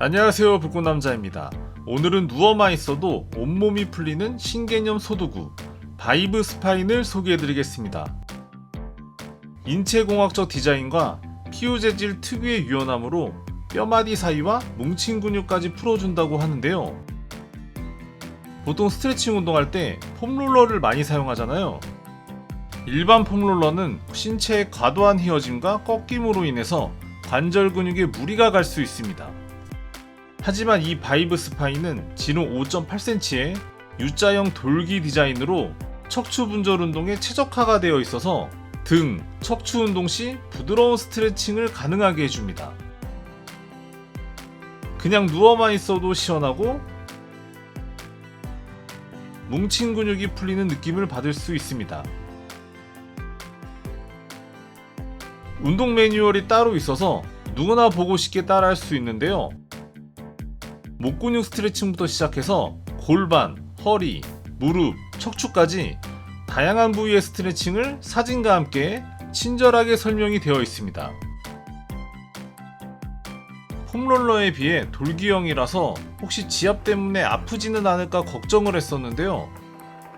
안녕하세요 불꽃남자입니다. 오늘은 누워만 있어도 온몸이 풀리는 신개념 소도구 바이브 스파인을 소개해드리겠습니다. 인체공학적 디자인과 피부 재질 특유의 유연함으로 뼈마디 사이와 뭉친 근육까지 풀어준다고 하는데요. 보통 스트레칭 운동할 때 폼롤러를 많이 사용하잖아요. 일반 폼롤러는 신체의 과도한 휘어짐과 꺾임으로 인해서 관절 근육에 무리가 갈 수 있습니다. 하지만 이 바이브 스파인은 지름 5.8cm의 U자형 돌기 디자인으로 척추 분절 운동에 최적화가 되어 있어서 등, 척추 운동 시 부드러운 스트레칭을 가능하게 해줍니다. 그냥 누워만 있어도 시원하고 뭉친 근육이 풀리는 느낌을 받을 수 있습니다. 운동 매뉴얼이 따로 있어서 누구나 보고 쉽게 따라할 수 있는데요. 목 근육 스트레칭부터 시작해서 골반, 허리, 무릎, 척추까지 다양한 부위의 스트레칭을 사진과 함께 친절하게 설명이 되어 있습니다. 폼롤러에 비해 돌기형이라서 혹시 지압 때문에 아프지는 않을까 걱정을 했었는데요.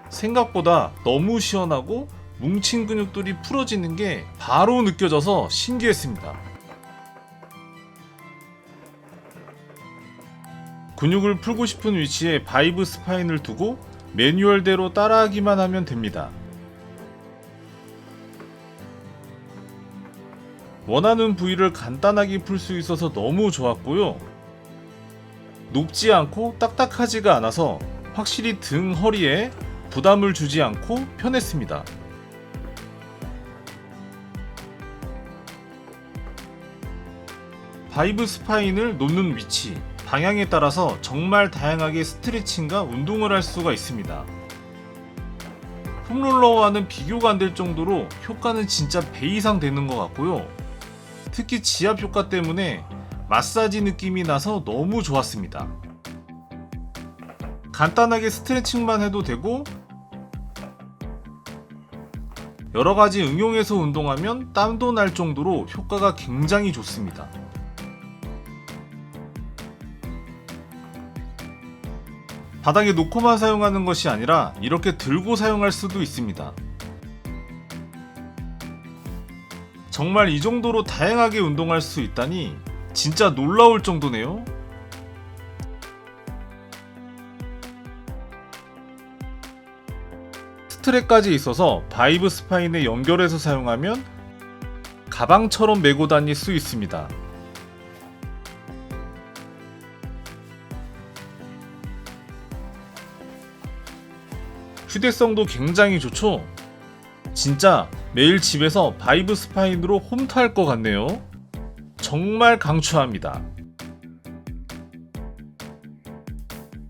생각보다 너무 시원하고 뭉친 근육들이 풀어지는 게 바로 느껴져서 신기했습니다. 근육을 풀고 싶은 위치에 바이브 스파인을 두고 매뉴얼대로 따라하기만 하면 됩니다. 원하는 부위를 간단하게 풀 수 있어서 너무 좋았고요. 높지 않고 딱딱하지가 않아서 확실히 등 허리에 부담을 주지 않고 편했습니다. 바이브 스파인을 놓는 위치, 방향에 따라서 정말 다양하게 스트레칭과 운동을 할 수가 있습니다. 폼롤러와는 비교가 안 될 정도로 효과는 진짜 배 이상 되는 것 같고요. 특히 지압 효과 때문에 마사지 느낌이 나서 너무 좋았습니다. 간단하게 스트레칭만 해도 되고 여러 가지 응용해서 운동하면 땀도 날 정도로 효과가 굉장히 좋습니다. 바닥에 놓고만 사용하는 것이 아니라 이렇게 들고 사용할 수도 있습니다. 정말 이 정도로 다양하게 운동할 수 있다니 진짜 놀라울 정도네요. 스트랩까지 있어서 바이브 스파인에 연결해서 사용하면 가방처럼 메고 다닐 수 있습니다. 휴대성도 굉장히 좋죠? 진짜 매일 집에서 바이브 스파인으로 홈트할 것 같네요. 정말 강추합니다.